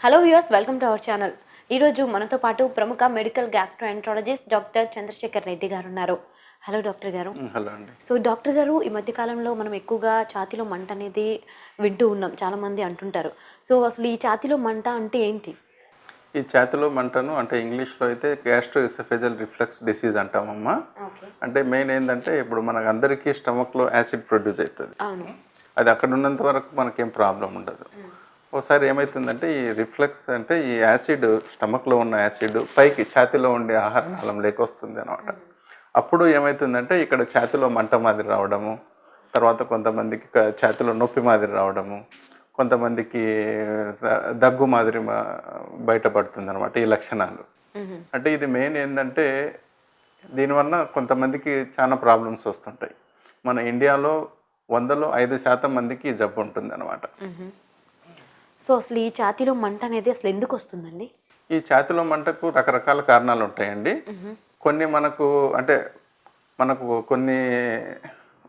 Hello viewers welcome to our channel ఈరోజు మనతో పాటు ప్రముఖ medical gastroenterologist doctor Chandrashekar Reddy garu ఉన్నారు. Hello doctor garu. హలో అండి. సో డాక్టర్ గారు ఈ మధ్య కాలంలో మనం ఎక్కువగా ఛాతీలో మంట అనేది వింటూ ఉన్నాం. చాలా మంది అంటుంటారు. సో అసలు ఈ ఛాతీలో మంట అంటే ఏంటి? ఈ ఛాతిలో మంటను అంటే ఇంగ్లీష్లో అయితే గ్యాస్ట్రో ఇసఫెజల్ రిఫ్లెక్స్ డిసీజ్ అంటామమ్మా అంటే మెయిన్ ఏంటంటే ఇప్పుడు మనకు అందరికీ స్టమక్లో యాసిడ్ ప్రొడ్యూస్ అవుతుంది. అవును. అది అక్కడ ఉన్నంత వరకు మనకేం ప్రాబ్లం ఉండదు. ఒకసారి ఏమవుతుందంటే ఈ రిఫ్లెక్స్ అంటే ఈ యాసిడ్ స్టమక్లో ఉన్న యాసిడ్ పైకి ఛాతీలో ఉండే ఆహార నాళం లేక వస్తుంది అనమాట అప్పుడు ఏమవుతుందంటే ఇక్కడ ఛాతీలో మంట మాదిరి రావడము తర్వాత కొంతమందికి ఛాతీలో నొప్పి మాదిరి రావడము కొంతమందికి దగ్గు మాదిరి బయటపడుతుంది అనమాట ఈ లక్షణాలు. అంటే ఇది మెయిన్ ఏంటంటే దీనివల్ల కొంతమందికి చాలా ప్రాబ్లమ్స్ వస్తుంటాయి మన ఇండియాలో వందలో ఐదు శాతం మందికి జబ్బు ఉంటుంది అనమాట. సో అసలు ఈ ఛాతీలో మంట అనేది అసలు ఎందుకు వస్తుందండి? ఈ ఛాతిలో మంటకు రకరకాల కారణాలు ఉంటాయండి. కొన్ని మనకు అంటే మనకు కొన్ని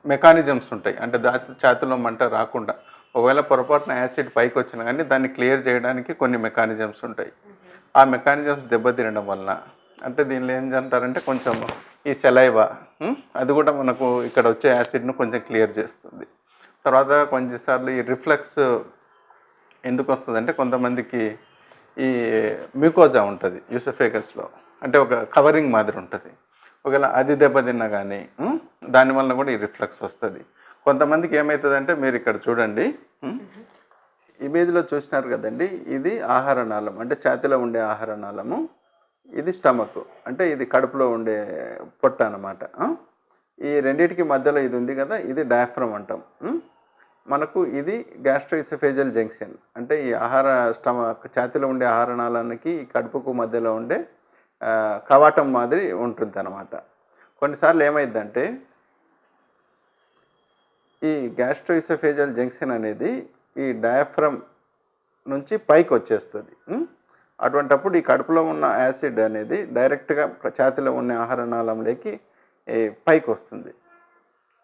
మెకానిజమ్స్ ఉంటాయి. అంటే దా ఛాతిలో మంట రాకుండా. ఒకవేళ పొరపాటున యాసిడ్ పైకి వచ్చినా కానీ దాన్ని క్లియర్ చేయడానికి కొన్ని మెకానిజమ్స్ ఉంటాయి. ఆ మెకానిజమ్స్ దెబ్బతినడం వలన అంటే దీనిలో ఏం అంటారంటే కొంచెం ఈ సెలైవా అది కూడా మనకు ఇక్కడ వచ్చే యాసిడ్ను కొంచెం క్లియర్ చేస్తుంది. తర్వాత కొంచెంసార్లు ఈ రిఫ్లెక్స్ ఎందుకు వస్తుంది అంటే కొంతమందికి ఈ మ్యూకోజా ఉంటుంది యూసఫేకస్లో అంటే ఒక కవరింగ్ మాదిరి ఉంటుంది. ఒకవేళ అది దెబ్బతిన్నా కానీ దానివల్ల కూడా ఈ రిఫ్లెక్స్ వస్తుంది. కొంతమందికి ఏమవుతుందంటే మీరు ఇక్కడ చూడండి ఇమేజ్లో చూసినారు కదండి ఇది ఆహార నాళం అంటే ఛాతిలో ఉండే ఆహార నాళము ఇది స్టమక్ అంటే ఇది కడుపులో ఉండే పొట్ట అనమాట ఈ రెండింటికి మధ్యలో ఇది ఉంది కదా ఇది డయాఫ్రమ్ అంటాం మనకు ఇది గ్యాస్ట్రోఇసోఫేజల్ జంక్షన్ అంటే ఈ ఆహార స్టమక్ ఛాతిలో ఉండే ఆహార నాళానికి ఈ కడుపుకు మధ్యలో ఉండే కవాటం మాదిరి ఉంటుంది అనమాట కొన్నిసార్లు ఏమైందంటే ఈ గ్యాస్ట్రోఇసోఫేజల్ జంక్షన్ అనేది ఈ డయాఫ్రమ్ నుంచి పైకి వచ్చేస్తుంది. అటువంటప్పుడు ఈ కడుపులో ఉన్న యాసిడ్ అనేది డైరెక్ట్గా ఛాతిలో ఉన్న ఆహార నాళంలోకి పైకి వస్తుంది.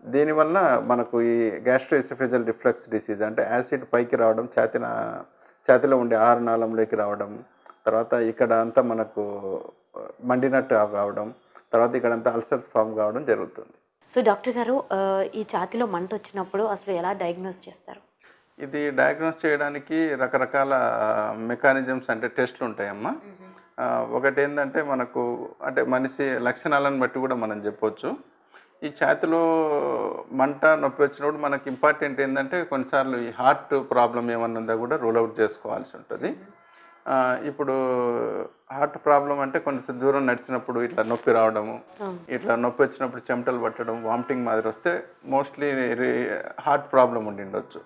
దీనివల్ల మనకు ఈ గ్యాస్ట్రోఇసోఫేజల్ రిఫ్లెక్స్ డిసీజ్ అంటే యాసిడ్ పైకి రావడం ఛాతిన ఛాతిలో ఉండే ఆహార నాళంలోకి రావడం తర్వాత ఇక్కడ అంతా మనకు మండినట్టు కావడం తర్వాత ఇక్కడ అంతా అల్సర్స్ ఫామ్ కావడం జరుగుతుంది. సో డాక్టర్ గారు ఈ ఛాతీలో మంట వచ్చినప్పుడు అసలు ఎలా డయాగ్నోస్ చేస్తారు? ఇది డయాగ్నోస్ చేయడానికి రకరకాల మెకానిజమ్స్ అంటే టెస్ట్లు ఉంటాయమ్మా. ఒకటి ఏంటంటే మనకు అంటే మనిషి లక్షణాలను బట్టి కూడా మనం చెప్పొచ్చు. ఈ ఛాతిలో మంట నొప్పి వచ్చినప్పుడు మనకి ఇంపార్టెంట్ ఏంటంటే కొన్నిసార్లు ఈ హార్ట్ ప్రాబ్లం ఏమన్నా ఉందా కూడా రూల్ అవుట్ చేసుకోవాల్సి ఉంటుంది. ఇప్పుడు హార్ట్ ప్రాబ్లం అంటే కొంచెం దూరం నడిచినప్పుడు ఇట్లా నొప్పి రావడము. ఇట్లా నొప్పి వచ్చినప్పుడు చెమటలు పట్టడం వామిటింగ్ మాదిరి వస్తే మోస్ట్లీ హార్ట్ ప్రాబ్లం ఉండి ఉండొచ్చు.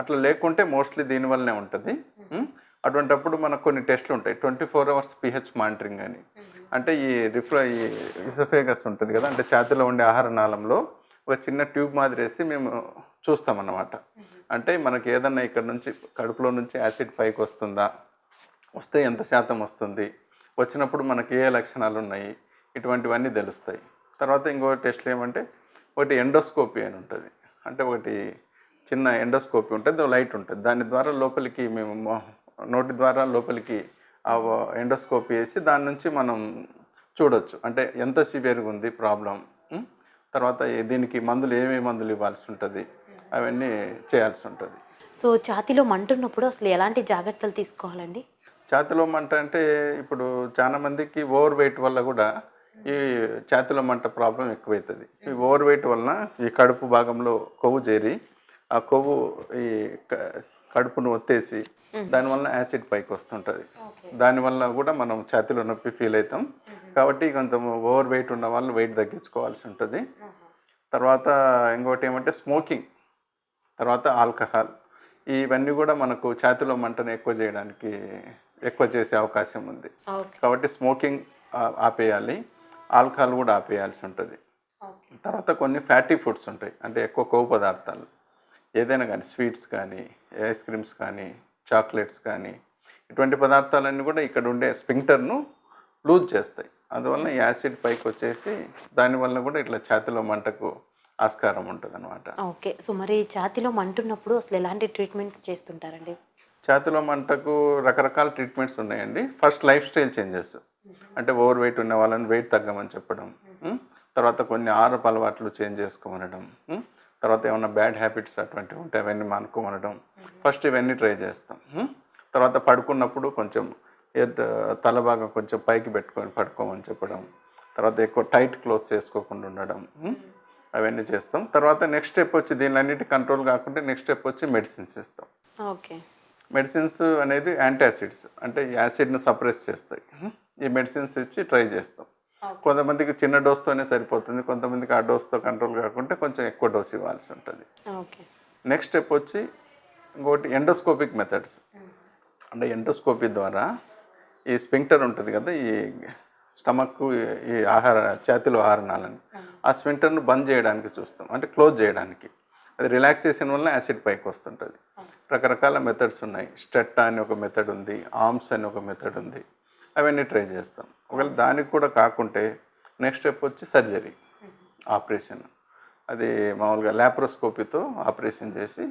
అట్లా లేకుంటే మోస్ట్లీ దీనివల్లనే ఉంటుంది? అటువంటప్పుడు మనకు కొన్ని టెస్ట్లు ఉంటాయి. Twenty four hours pH monitoring అని. అంటే ఈ రిఫ్ర ఈ ఇసోఫేగస్ ఉంటుంది కదా అంటే ఛాతిలో ఉండే ఆహార నాళంలో ఒక చిన్న ట్యూబ్ మాదిరి వేసి మేము చూస్తామన్నమాట. అంటే మనకి ఏదన్నా ఇక్కడ నుంచి కడుపులో నుంచి యాసిడ్ పైకి వస్తుందా వస్తే ఎంత శాతం వస్తుంది వచ్చినప్పుడు మనకి ఏ లక్షణాలు ఉన్నాయి ఇటువంటివన్నీ తెలుస్తాయి. తర్వాత ఇంకో టెస్ట్లు ఏమంటే ఒకటి ఎండోస్కోపీ అని ఉంటుంది. అంటే ఒకటి చిన్న ఎండోస్కోపీ ఉంటుంది లైట్ ఉంటుంది. దాని ద్వారా లోపలికి మేము నోటి ద్వారా లోపలికి ఎండోస్కోపీ వేసి దాని నుంచి మనం చూడొచ్చు. అంటే ఎంత సివియర్గా ఉంది ప్రాబ్లం తర్వాత దీనికి మందులు ఏమేమి మందులు ఇవ్వాల్సి ఉంటుంది అవన్నీ చేయాల్సి ఉంటుంది. సో ఛాతీలో మంట ఉన్నప్పుడు అసలు ఎలాంటి జాగ్రత్తలు తీసుకోవాలండి? ఛాతిలో మంట అంటే ఇప్పుడు చాలా మందికి ఓవర్ వెయిట్ వల్ల కూడా ఈ ఛాతిలో మంట ప్రాబ్లం ఎక్కువవుతుంది ఈ ఓవర్ వెయిట్ వలన ఈ కడుపు భాగంలో కొవ్వు చేరి ఆ కొవ్వు ఈ కడుపును ఒత్తేసి దానివల్ల యాసిడ్ పైకి వస్తుంటుంది దానివల్ల కూడా మనం ఛాతిలో నొప్పి ఫీల్ అవుతాం కాబట్టి కొంచెం ఓవర్ వెయిట్ ఉన్న వాళ్ళు వెయిట్ తగ్గించుకోవాల్సి ఉంటుంది. తర్వాత ఇంకోటి ఏమంటే స్మోకింగ్ తర్వాత ఆల్కహాల్. ఇవన్నీ కూడా మనకు ఛాతిలో మంటను ఎక్కువ చేయడానికి ఎక్కువ చేసే అవకాశం ఉంది. కాబట్టి స్మోకింగ్ ఆపేయాలి. ఆల్కహాల్ కూడా ఆపేయాల్సి ఉంటుంది. తర్వాత కొన్ని ఫ్యాటీ ఫుడ్స్ ఉంటాయి. అంటే ఎక్కువ కొవ్వు పదార్థాలు. ఏదైనా కానీ స్వీట్స్ కానీ ఐస్ క్రీమ్స్ కానీ చాక్లెట్స్ కానీ ఇటువంటి పదార్థాలన్నీ కూడా ఇక్కడ ఉండే స్పింక్టర్ను లూజ్ చేస్తాయి. అందువల్ల ఈ యాసిడ్ పైకి వచ్చేసి దానివల్ల కూడా ఇట్లా ఛాతిలో మంటకు ఆస్కారం ఉంటుంది అనమాట ఓకే. సో మరి ఛాతీలో మంటున్నప్పుడు అసలు ఎలాంటి ట్రీట్మెంట్స్ చేస్తుంటారండి? ఛాతిలో మంటకు రకరకాల ట్రీట్మెంట్స్ ఉన్నాయండి. First lifestyle changes. అంటే ఓవర్ వెయిట్ ఉన్న వాళ్ళని వెయిట్ తగ్గమని చెప్పడం? తర్వాత కొన్ని ఆహారపు అలవాట్లు చేంజ్ చేసుకోమనడం? తర్వాత ఏమైనా బ్యాడ్ హ్యాబిట్స్ అటువంటివి ఉంటే అవన్నీ మానుకోమనడం ఫస్ట్ ఇవన్నీ ట్రై చేస్తాం? తర్వాత పడుకున్నప్పుడు కొంచెం తల భాగం కొంచెం పైకి పెట్టుకొని పడుకోమని చెప్పడం. తర్వాత ఎక్కువ టైట్ క్లోజ్ చేసుకోకుండా ఉండడం? అవన్నీ చేస్తాం. తర్వాత నెక్స్ట్ స్టెప్ వచ్చి దీనిలన్నిటి కంట్రోల్ కాకుంటే నెక్స్ట్ స్టెప్ వచ్చి మెడిసిన్స్ ఇస్తాం ఓకే. మెడిసిన్స్ అనేది యాంటాసిడ్స్. అంటే ఈ యాసిడ్ను సప్రెస్ చేస్తాయి. ఈ మెడిసిన్స్ ఇచ్చి ట్రై చేస్తాం. కొంతమందికి చిన్న డోస్తోనే సరిపోతుంది కొంతమందికి ఆ డోస్తో కంట్రోల్ కాకుంటే కొంచెం ఎక్కువ డోస్ ఇవ్వాల్సి ఉంటుంది. ఓకే. నెక్స్ట్ స్టెప్ వచ్చి ఇంకోటి ఎండోస్కోపిక్ మెథడ్స్. అంటే ఎండోస్కోపీ ద్వారా ఈ స్పింక్టర్ ఉంటుంది కదా ఈ స్టమక్ ఈ ఆహార ఛాతిలో ఆహారణాలని ఆ స్పింక్టర్ను బంద్ చేయడానికి చూస్తాం. అంటే క్లోజ్ చేయడానికి. అది రిలాక్సేషన్ వల్ల యాసిడ్ పైకి వస్తుంటుంది. రకరకాల మెథడ్స్ ఉన్నాయి. స్టెట్టా అని ఒక మెథడ్ ఉంది ఆర్మ్స్ అని ఒక మెథడ్ ఉంది. అవన్నీ ట్రై చేస్తాం. ఒకవేళ దానికి కూడా కాకుంటే నెక్స్ట్ స్టెప్ వచ్చి సర్జరీ ఆపరేషన్. అది మామూలుగా ల్యాప్రోస్కోపీతో ఆపరేషన్ చేసి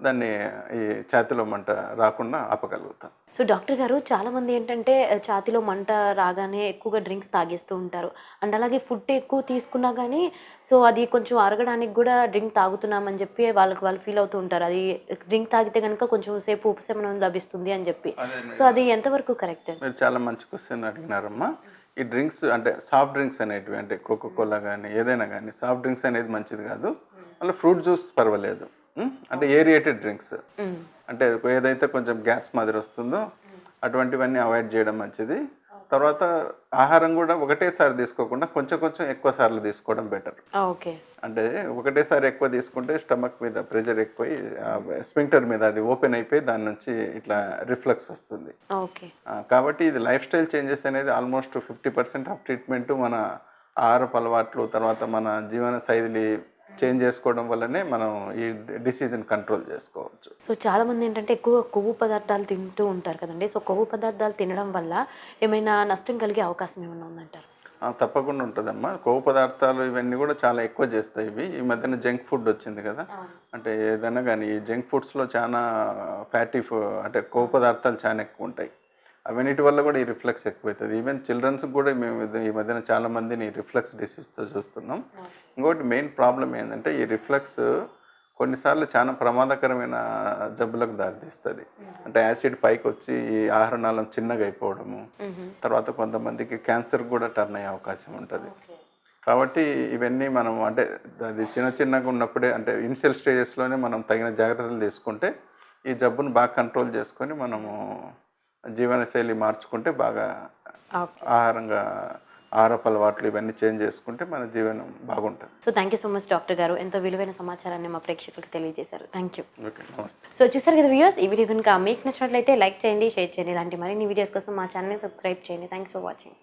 దాన్ని ఈ ఛాతిలో మంట రాకుండా ఆపగలుగుతాం. సో డాక్టర్ గారు చాలా మంది ఏంటంటే ఛాతీలో మంట రాగానే ఎక్కువగా డ్రింక్స్ తాగేస్తూ ఉంటారు. అండ్ అలాగే ఫుడ్ ఎక్కువ తీసుకున్నా కానీ సో అది కొంచెం అరగడానికి కూడా డ్రింక్ తాగుతున్నామని చెప్పి వాళ్ళకి వాళ్ళు ఫీల్ అవుతూ ఉంటారు. అది డ్రింక్ తాగితే కనుక కొంచెం సేపు ఉపశమనం లభిస్తుంది అని చెప్పి. సో అది ఎంతవరకు కరెక్ట్? మీరు చాలా మంచి క్వశ్చన్ అడిగినారమ్మా. ఈ డ్రింక్స్ అంటే సాఫ్ట్ డ్రింక్స్ అనేటివి అంటే కోకో కోలా కానీ ఏదైనా కానీ సాఫ్ట్ డ్రింక్స్ అనేది మంచిది కాదు. మళ్ళీ ఫ్రూట్ జ్యూస్ పర్వాలేదు? అంటే ఏరియేటెడ్ డ్రింక్స్ అంటే ఏదైతే కొంచెం గ్యాస్ మాదిరి వస్తుందో అటువంటివన్నీ అవాయిడ్ చేయడం మంచిది. తర్వాత ఆహారం కూడా ఒకటేసారి తీసుకోకుండా కొంచెం కొంచెం ఎక్కువ సార్లు తీసుకోవడం బెటర్ ఓకే అంటే ఒకటేసారి ఎక్కువ తీసుకుంటే స్టమక్ మీద ప్రెషర్ ఎక్కువై స్పింక్టర్ మీద అది ఓపెన్ అయిపోయి దాని నుంచి ఇట్లా రిఫ్లక్స్ వస్తుంది. ఓకే కాబట్టి ఇది లైఫ్ స్టైల్ చేంజెస్ అనేది almost fifty percent of treatment మన ఆహారపు అలవాట్లు తర్వాత మన జీవన శైలి చేంజ్ చేసుకోవడం వల్లనే మనం ఈ డిసీజ్ని కంట్రోల్ చేసుకోవచ్చు. సో చాలా మంది ఏంటంటే ఎక్కువ కొవ్వు పదార్థాలు తింటూ ఉంటారు కదండి. సో కొవ్వు పదార్థాలు తినడం వల్ల ఏమైనా నష్టం కలిగే అవకాశం ఏమైనా ఉందంటారు? తప్పకుండా ఉంటుందమ్మా. కొవ్వు పదార్థాలు ఇవన్నీ కూడా చాలా ఎక్కువ చేస్తాయి ఇవి. ఈ మధ్యన జంక్ ఫుడ్ వచ్చింది కదా. అంటే ఏదైనా కానీ ఈ జంక్ ఫుడ్స్లో చాలా ఫ్యాటీ అంటే కొవ్వు పదార్థాలు చాలా ఎక్కువ ఉంటాయి. అవన్నిటి వల్ల కూడా ఈ రిఫ్లెక్స్ ఎక్కువవుతుంది ఈవెన్ చిల్డ్రన్స్ కూడా మేము ఈ మధ్యన చాలా మందిని రిఫ్లెక్స్ డిసీజ్తో చూస్తున్నాం. ఇంకోటి మెయిన్ ప్రాబ్లం ఏంటంటే ఈ రిఫ్లెక్స్ కొన్నిసార్లు చాలా ప్రమాదకరమైన జబ్బులకు దారితీస్తుంది. అంటే యాసిడ్ పైకి వచ్చి ఈ ఆహారనాళం చిన్నగా అయిపోవడము. తర్వాత కొంతమందికి క్యాన్సర్ కూడా టర్న్ అయ్యే అవకాశం ఉంటుంది. కాబట్టి ఇవన్నీ మనం అంటే అది చిన్న చిన్నగా ఉన్నప్పుడే అంటే ఇనిషియల్ స్టేజెస్లోనే మనం తగిన జాగ్రత్తలు తీసుకుంటే ఈ జబ్బును బాగా కంట్రోల్ చేసుకొని మనము జీవనశైలి మార్చుకుంటే బాగా ఆహారంగా ఆహారపు అలవాట్లు ఇవన్నీ చేంజ్ చేసుకుంటే మన జీవనం బాగుంటుంది. So thank you so much doctor garu. ఎంతో విలువైన సమాచారాన్ని మా ప్రేక్షకులకు తెలియజేశారు. థ్యాంక్ యూ సో చూసారు కదా వ్యూయర్స్ ఈ వీడియో కనుక మీకు నచ్చినట్లయితే లైక్ చేయండి షేర్ చేయండి. ఇలాంటి మరిన్ని వీడియోస్ కోసం మా ఛానల్ని సబ్స్క్రైబ్ చేయండి. Thanks for watching